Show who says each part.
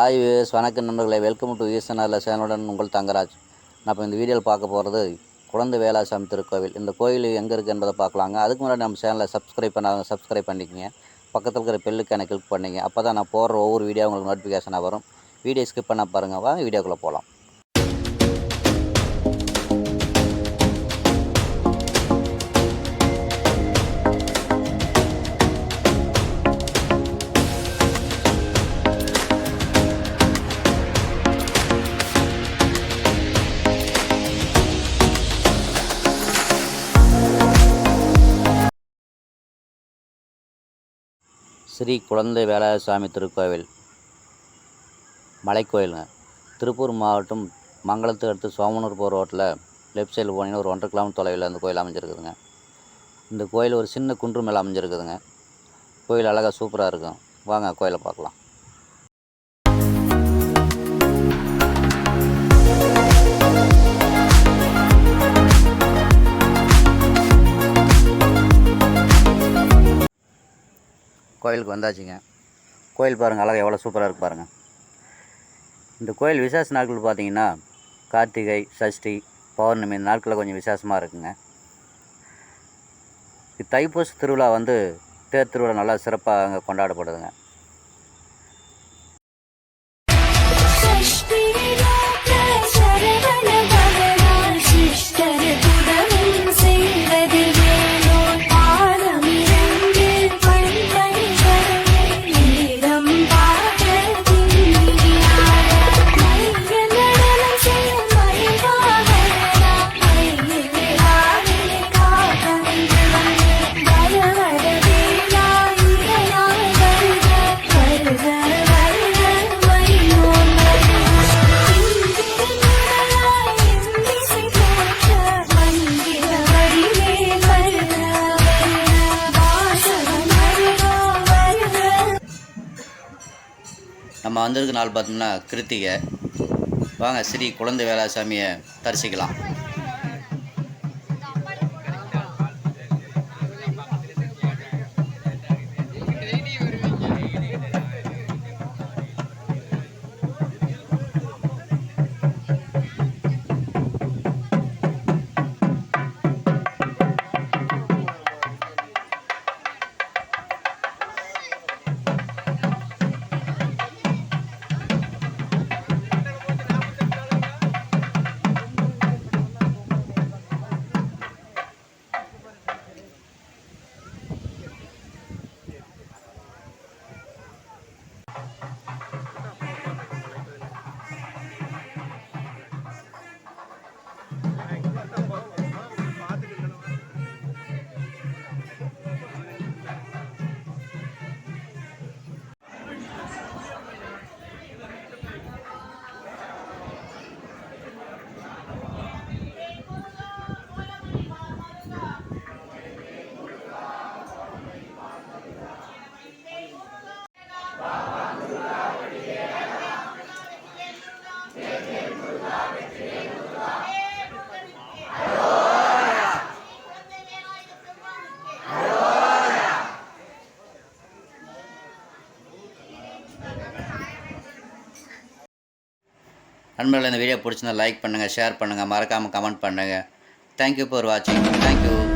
Speaker 1: Hi wives வணக்கம் நண்பர்களே. Welcome to ஈசனரில் சேனலுடன் உங்கள் தங்கராஜ். நான் இப்போ இந்த வீடியோவில் பார்க்க போகிறது குழந்தை வேலாசாமி திருக்கோவில். இந்த கோயில் எங்கே இருக்குது என்பதை பார்க்கலாங்க. அதுக்கு முன்னாடி நம்ம சேனலை சப்ஸ்கிரைப் பண்ணாங்க சப்ஸ்கிரைப் பண்ணிக்கங்க. பக்கத்தில் இருக்கிற பெல்லுக்கான கிளிக் பண்ணிங்க. அப்போ தான் நான் போடுற ஒவ்வொரு வீடியோ உங்களுக்கு நோட்டிஃபிகேஷனாக வரும். வீடியோ ஸ்கிப் பண்ண பாருங்கள் வா வீடியோக்குள்ளே போகலாம் ஸ்ரீ குழந்தை வேலாசாமி திருக்கோவில் மலைக்கோயிலுங்க. திருப்பூர் மாவட்டம் மங்களத்துக்கு அடுத்து சோமனூர் போகிற ரோட்டில் லெஃப்ட் சைடில் போனீங்கன்னா ஒரு ஒன்றரை கிலோமீட்டர் தொலைவில் அந்த கோயில் அமைஞ்சிருக்குதுங்க. இந்த கோயில் ஒரு சின்ன குன்று மேலே அமைஞ்சிருக்குதுங்க. கோயில் அழகாக சூப்பராக இருக்கும். வாங்க கோயிலை பார்க்கலாம். கோயிலுக்கு வந்தாச்சுங்க. கோயில் பாருங்கள் அழகாக எவ்வளோ சூப்பராக இருக்குது பாருங்கள் இந்த கோயில் விசேஷ நாட்கள் பார்த்தீங்கன்னா கார்த்திகை சஷ்டி பௌர்ணமி இந்த நாட்களில் கொஞ்சம் விசேஷமாக இருக்குங்க. இது தைப்பூச திருவிழா வந்து தேர் திருவிழா நல்லா சிறப்பாக அங்கே கொண்டாடப்படுதுங்க. நம்ம வந்திருக்க நாள் பார்த்தோம்னா கிருத்திகை. வாங்க ஸ்ரீ குழந்தை வேலாசாமியை தரிசிக்கலாம். Tá bom. நண்பர்கள் இந்த வீடியோ பிடிச்சிருந்தா லைக் பண்ணுங்கள் ஷேர் பண்ணுங்கள் மறக்காமல் கமெண்ட் பண்ணுங்கள் தேங்க்யூ ஃபார் வாட்சிங்